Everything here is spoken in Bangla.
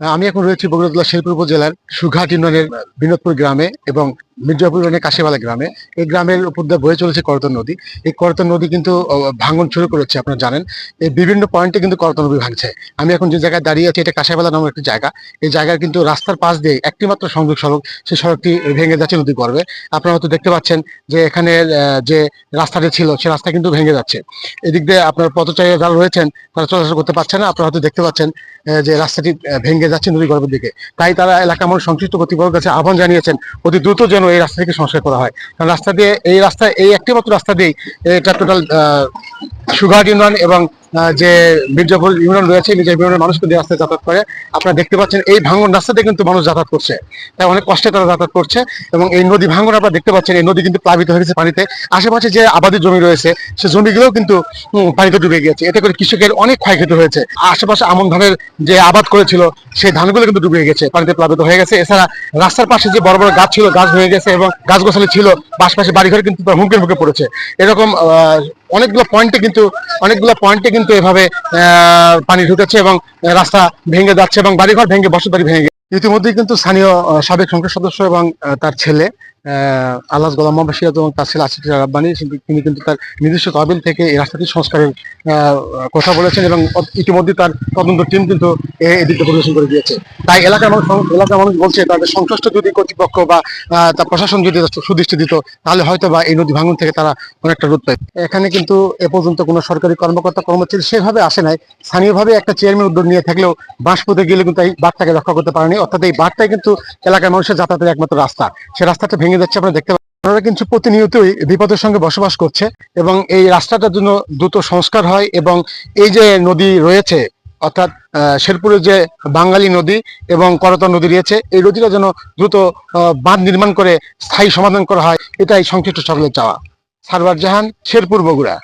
আমি এখন রয়েছি বগুড়া জেলার শেরপুর উপজেলার সুঘাট ইউনিয়নের বিনোদপুর গ্রামে এবং মির্জাপুর ইউনিয়নের কাশিবালা গ্রামে। এই গ্রামের উপর দিয়ে বয়ে চলেছে করতন নদী। এই করতন নদী কিন্তু ভাঙন শুরু করেছে, আপনারা জানেন। এই বিভিন্ন পয়েন্টে কিন্তু করতন নদী ভাঙছে। আমি এখন যে জায়গায় দাঁড়িয়ে আছি, এটা কাশিবালা নামের একটি জায়গা। এই জায়গার কিন্তু রাস্তার পাশ দিয়ে একটি মাত্র সংযোগ সড়ক, সেই সড়কটি ভেঙে যাচ্ছে নদী গর্ভে। আপনারা হয়তো দেখতে পাচ্ছেন যে এখানে যে রাস্তাটি ছিল, সে রাস্তা কিন্তু ভেঙে যাচ্ছে। এদিক দিয়ে আপনার পথচারী যারা রয়েছেন, তারা চলাচল করতে পারছে না। আপনারা হয়তো দেখতে পাচ্ছেন যে রাস্তাটি ভেঙে যাচ্ছে নদী গর্ভের দিকে। তাই তারা এলাকা মানুষ সংশ্লিষ্ট কর্তৃপক্ষের কাছে আহ্বান জানিয়েছেন, অতি দ্রুত যেন এই রাস্তা থেকে সংস্কার করা হয়। কারণ রাস্তা দিয়ে, এই রাস্তা, এই একটি মাত্র রাস্তা দিয়েই এটা টোটাল সুগার ইউনিয়ন এবং যে মির্জাপুর ইউনিয়ন রয়েছে মির্জাপুর ইউনিয়নের মানুষ কিন্তু এই রাস্তায় যাতায়াত করে, আপনারা দেখতে পাচ্ছেন এই ভাঙন রাস্তাতে কিন্তু মানুষ যাতায়াত করছে। তাই অনেক কষ্টে তারা যাতায়াত করছে এবং এই নদী ভাঙন আপনারা দেখতে পাচ্ছেন, এই নদী কিন্তু প্লাবিত হয়ে গেছে পানিতে। আশেপাশে যে আবাদি জমি রয়েছে, সে জমিগুলোও কিন্তু পানিতে ডুবে গিয়েছে। এতে করে কৃষকের অনেক ক্ষয়ক্ষতি হয়েছে। আশেপাশে আমন ধানের যে আবাদ করেছিল, সেই ধানগুলো কিন্তু ডুবে গেছে, পানিতে প্লাবিত হয়ে গেছে। এছাড়া রাস্তার পাশে যে বড় বড় গাছ ছিল, গাছ হয়ে গেছে এবং গাছ গোছালি ছিল পাশাপাশি বাড়িঘর কিন্তু তার হুমকে মুখে পড়েছে। এরকম অনেকগুলো পয়েন্টে কিন্তু, অনেকগুলো পয়েন্টে কিন্তু এভাবে পানি ঢুকেছে এবং রাস্তা ভেঙে যাচ্ছে এবং বাড়িঘর ভেঙে বসত বাড়ি ভেঙে। ইতিমধ্যেই কিন্তু স্থানীয় সাবেক সংসদ সদস্য এবং তার ছেলে আল্লাহ গোলাম সিরাজ এবং তার ছেলে আসিফ রাব্বানি তিনি কিন্তু তার নিজস্ব তহবিল থেকে এই রাস্তাটি সংস্কারের কথা বলেছেন এবং ইতিমধ্যে তার তদন্ত টিম কিন্তু এদিকে পরিদর্শন করে দিয়েছে। তাই এলাকার মানুষ এলাকার মানুষ বলছে, তাদের সংশ্লিষ্ট যদি কর্তৃপক্ষ বা তার প্রশাসন যদি সুদৃষ্টি দিত, তাহলে হয়তো বা এই নদী ভাঙন থেকে তারা অনেকটা রোধ পায় এখানে কিন্তু এ পর্যন্ত কোনো সরকারি কর্মকর্তা, কর্মচারী সেভাবে আসে নাই। স্থানীয়ভাবে একটা চেয়ারম্যান উদ্যোগ নিয়ে থাকলেও বাঁশপুতে গেলে কিন্তু এই বাঁধটাকে রক্ষা করতে পারেনি। অর্থাৎ এই বাঁধটাই কিন্তু এলাকার মানুষের যাতায়াতের একমাত্র রাস্তা। সে রাস্তাটা ভেঙে যাচ্ছে, আপনারা দেখতে কিন্তু প্রতিনিয়তই বিপদের সঙ্গে বসবাস করছে এবং এই রাস্তাটার জন্য দ্রুত সংস্কার হয় এবং এই যে নদী রয়েছে, অর্থাৎ শেরপুরের যে বাঙালি নদী এবং করতা নদী রয়েছে, এই নদীটা যেন দ্রুত বাঁধ নির্মাণ করে স্থায়ী সমাধান করা হয়, এটাই সংশ্লিষ্ট সকলের চাওয়া। সারবার জাহান, শেরপুর বগুড়া।